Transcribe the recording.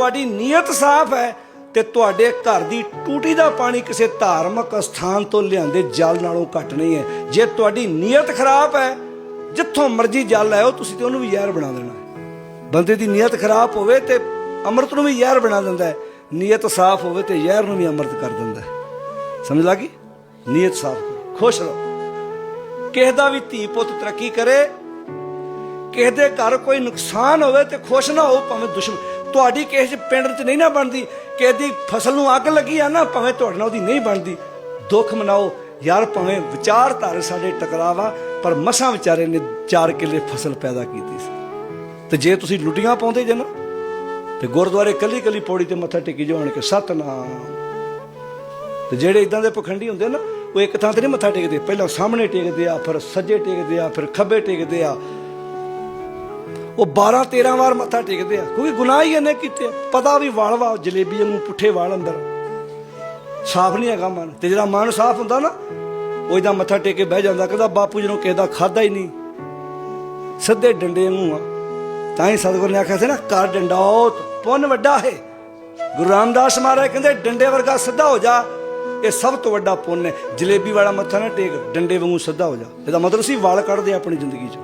ਤੁਹਾਡੀ ਨੀਅਤ ਸਾਫ਼ ਹੈ ਤੇ ਤੁਹਾਡੇ ਘਰ ਦੀ ਟੂਟੀ ਦਾ ਪਾਣੀ ਕਿਸੇ ਧਾਰਮਿਕ ਸਥਾਨ ਤੋਂ ਲਿਆਂਦੇ ਜਲ ਨਾਲੋਂ ਘੱਟ ਨਹੀਂ ਹੈ। ਜੇ ਤੁਹਾਡੀ ਨੀਅਤ ਖਰਾਬ ਹੈ, ਜਿੱਥੋਂ ਮਰਜ਼ੀ ਜਲ ਆਇਓ ਤੁਸੀਂ ਤੇ ਉਹਨੂੰ ਵੀ ਜ਼ਹਿਰ ਬਣਾ ਦੇਣਾ ਹੈ। ਬੰਦੇ ਦੀ ਨੀਅਤ ਖਰਾਬ ਹੋਵੇ ਤੇ ਅੰਮ੍ਰਿਤ ਨੂੰ ਵੀ ਜ਼ਹਿਰ ਬਣਾ ਦਿੰਦਾ ਹੈ। ਨੀਅਤ ਸਾਫ਼ ਹੋਵੇ ਤੇ ਜ਼ਹਿਰ ਨੂੰ ਵੀ ਅੰਮ੍ਰਿਤ ਕਰ ਦਿੰਦਾ ਹੈ। ਸਮਝ ਲੱਗੀ? ਨੀਅਤ ਸਾਫ਼ ਕਰੋ, ਖੁਸ਼ ਰਹੋ। ਕਿਸੇ ਦਾ ਵੀ ਧੀ ਪੁੱਤ ਤਰੱਕੀ ਕਰੇ, ਕਿਸੇ ਦੇ ਘਰ ਕੋਈ ਨੁਕਸਾਨ ਹੋਵੇ ਤੇ ਖੁਸ਼ ਨਾ ਹੋ ਭਾਵੇਂ ਦੁਸ਼ਮਣ ਤੁਹਾਡੀ ਕਿਸੇ ਪਿੰਡ 'ਚ ਨਹੀਂ ਨਾ ਬਣਦੀ ਕਿਸੇ ਦੀ ਫਸਲ ਨੂੰ ਅੱਗ ਲੱਗੀ ਆ ਨਾ, ਭਾਵੇਂ ਤੁਹਾਡੇ ਨਾਲ ਉਹਦੀ ਨਹੀਂ ਬਣਦੀ। ਦੁੱਖ ਮਨਾਓ, ਯਾਰ ਭਾਵੇਂ ਵਿਚਾਰਧਾਰੇ ਸਾਡੇ ਟਕਰਾਵਾ ਪਰ ਮਸਾਂ ਵਿਚਾਰੇ ਨੇ ਚਾਰ ਕਿੱਲੇ ਫਸਲ ਪੈਦਾ ਕੀਤੀ ਸੀ। ਤੇ ਜੇ ਤੁਸੀਂ ਲੁੱਟੀਆਂ ਪਾਉਂਦੇ ਜੇ ਨਾ, ਤੇ ਗੁਰਦੁਆਰੇ ਕੱਲੀ ਕੱਲੀ ਪੌੜੀ ਤੇ ਮੱਥਾ ਟੇਕੀ ਜਾਣ ਕੇ ਸਤਨਾਮ। ਤੇ ਜਿਹੜੇ ਇਦਾਂ ਦੇ ਪਖੰਡੀ ਹੁੰਦੇ ਨਾ, ਉਹ ਇੱਕ ਥਾਂ ਤੇ ਨਹੀਂ ਮੱਥਾ ਟੇਕਦੇ। ਪਹਿਲਾਂ ਸਾਹਮਣੇ ਟੇਕਦੇ ਆ, ਫਿਰ ਸੱਜੇ ਟੇਕਦੇ ਆ, ਫਿਰ ਖੱਬੇ ਟੇਕਦੇ ਆ ਉਹ 12 13 ਵਾਰ ਮੱਥਾ ਟੇਕਦੇ ਆ। ਕਿਉਂਕਿ ਗੁਨਾਹ ਹੀ ਇਹਨੇ ਕੀਤੇ ਪਤਾ ਵੀ ਵਾਲ ਵਾ ਜਲੇਬੀ ਨੂੰ ਪੁੱਠੇ ਵਾਲ ਅੰਦਰ। ਸਾਫ਼ ਨਹੀਂ ਹੈਗਾ ਮਨ। ਤੇ ਜਿਹੜਾ ਮਨ ਸਾਫ਼ ਹੁੰਦਾ ਨਾ, ਉਹ ਇਦਾਂ ਮੱਥਾ ਟੇਕ ਕੇ ਬਹਿ ਜਾਂਦਾ। ਕਹਿੰਦਾ ਬਾਪੂ ਜੀ ਨੂੰ ਕਿਸੇ ਦਾ ਖਾਦਾ ਹੀ ਨਹੀਂ। ਸਿੱਧੇ ਡੰਡੇ ਨੂੰ ਆ। ਤਾਂ ਹੀ ਸਤਿਗੁਰ ਨੇ ਆਖਿਆ ਸੀ ਨਾ ਕਰ ਡੰਡੌਤ ਪੁੰਨ ਵੱਡਾ ਹੈ। ਗੁਰੂ ਰਾਮਦਾਸ ਮਹਾਰਾਜ ਕਹਿੰਦੇ, ਡੰਡੇ ਵਰਗਾ ਸਿੱਧਾ ਹੋ ਜਾ। ਇਹ ਸਭ ਤੋਂ ਵੱਡਾ ਪੁੰਨ ਹੈ। ਜਲੇਬੀ ਵਾਲਾ ਮੱਥਾ ਨਾ ਟੇਕ, ਡੰਡੇ ਵਾਂਗੂ ਸਿੱਧਾ ਹੋ ਜਾ। ਇਹਦਾ ਮਤਲਬ ਸੀ ਵਾਲ ਕੱਢਦੇ ਆਪਣੀ ਜ਼ਿੰਦਗੀ 'ਚ।